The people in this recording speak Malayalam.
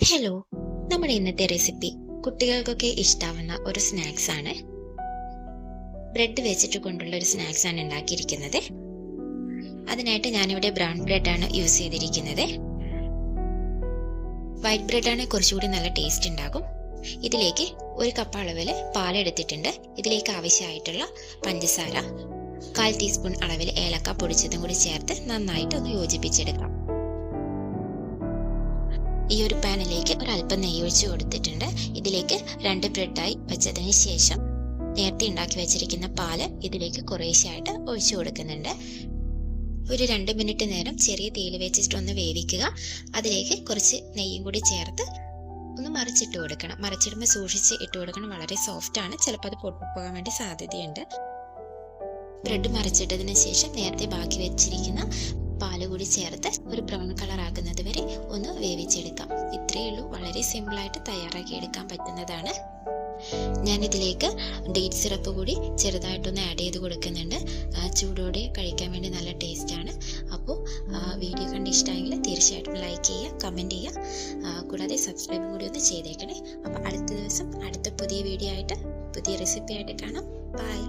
ഹലോ നമ്മുടെ ഇന്നത്തെ റെസിപ്പി കുട്ടികൾക്കൊക്കെ ഇഷ്ടാവുന്ന ഒരു സ്നാക്സ് ആണ്. ബ്രെഡ് വെച്ചിട്ട് കൊണ്ടുള്ള ഒരു സ്നാക്സ് ആണ് ഉണ്ടാക്കിയിരിക്കുന്നത്. അതിനായിട്ട് ഞാനിവിടെ ബ്രൗൺ ബ്രെഡ് ആണ് യൂസ് ചെയ്തിരിക്കുന്നത്. വൈറ്റ് ബ്രെഡ് ആണ് കുറച്ചുകൂടി നല്ല ടേസ്റ്റ് ഉണ്ടാകും. ഇതിലേക്ക് ഒരു കപ്പ് അളവിൽ പാലെടുത്തിട്ടുണ്ട് ഇതിലേക്ക് ആവശ്യമായിട്ടുള്ള പഞ്ചസാര കാൽ ടീസ്പൂൺ അളവിൽ ഏലക്ക പൊടിച്ചതും കൂടി ചേർത്ത് നന്നായിട്ട് ഒന്ന് യോജിപ്പിച്ചെടുക്കാം. ഈ ഒരു പാനിലേക്ക് ഒരല്പം നെയ്യ് ഒഴിച്ച് കൊടുത്തിട്ടുണ്ട്. ഇതിലേക്ക് രണ്ട് ബ്രെഡായി വെച്ചതിന് ശേഷം നേരത്തെ ഉണ്ടാക്കി വെച്ചിരിക്കുന്ന പാൽ ഇതിലേക്ക് കുറേശ്ശായിട്ട് ഒഴിച്ചു കൊടുക്കുന്നുണ്ട്. ഒരു രണ്ട് മിനിറ്റ് നേരം ചെറിയ തീയിൽ വെച്ചിട്ടൊന്ന് വേവിക്കുക. അതിലേക്ക് കുറച്ച് നെയ്യും കൂടി ചേർത്ത് ഒന്ന് മറിച്ചിട്ട് കൊടുക്കണം. മറിച്ചിടുമ്പോൾ സൂക്ഷിച്ച് ഇട്ട് കൊടുക്കണം. വളരെ സോഫ്റ്റ് ആണ്. ചിലപ്പോൾ അത് പൊട്ടിപ്പോകാൻ വേണ്ടി സാധ്യതയുണ്ട്. ബ്രെഡ് മറിച്ചിട്ടതിന് ശേഷം നേരത്തെ ബാക്കി വെച്ചിരിക്കുന്ന പാൽ കൂടി ചേർത്ത് ഒരു ബ്രൗൺ കളർ ആകുന്നത് വരെ ഒന്ന് വേവിച്ചെടുക്കാം. ഇത്രയേ ഉള്ളൂ. വളരെ സിമ്പിളായിട്ട് തയ്യാറാക്കി എടുക്കാൻ പറ്റുന്നതാണ്. ഞാൻ ഇതിലേക്ക് ഡേറ്റ് സിറപ്പ് കൂടി ചെറുതായിട്ടൊന്ന് ആഡ് ചെയ്ത് കൊടുക്കുന്നുണ്ട്. ചൂടോടെ കഴിക്കാൻ വേണ്ടി നല്ല ടേസ്റ്റ് ആണ്. അപ്പോൾ വീഡിയോ കണ്ട് ഇഷ്ടമായെങ്കിൽ തീർച്ചയായിട്ടും ലൈക്ക് ചെയ്യുക കമന്റ് ചെയ്യുക. കൂടാതെ സബ്സ്ക്രൈബ് കൂടി ഒന്ന് ചെയ്തേക്കണേ. അപ്പോൾ അടുത്ത ദിവസം അടുത്ത പുതിയ വീഡിയോ ആയിട്ട് പുതിയ റെസിപ്പി ആയിട്ട് കാണാം. ബൈ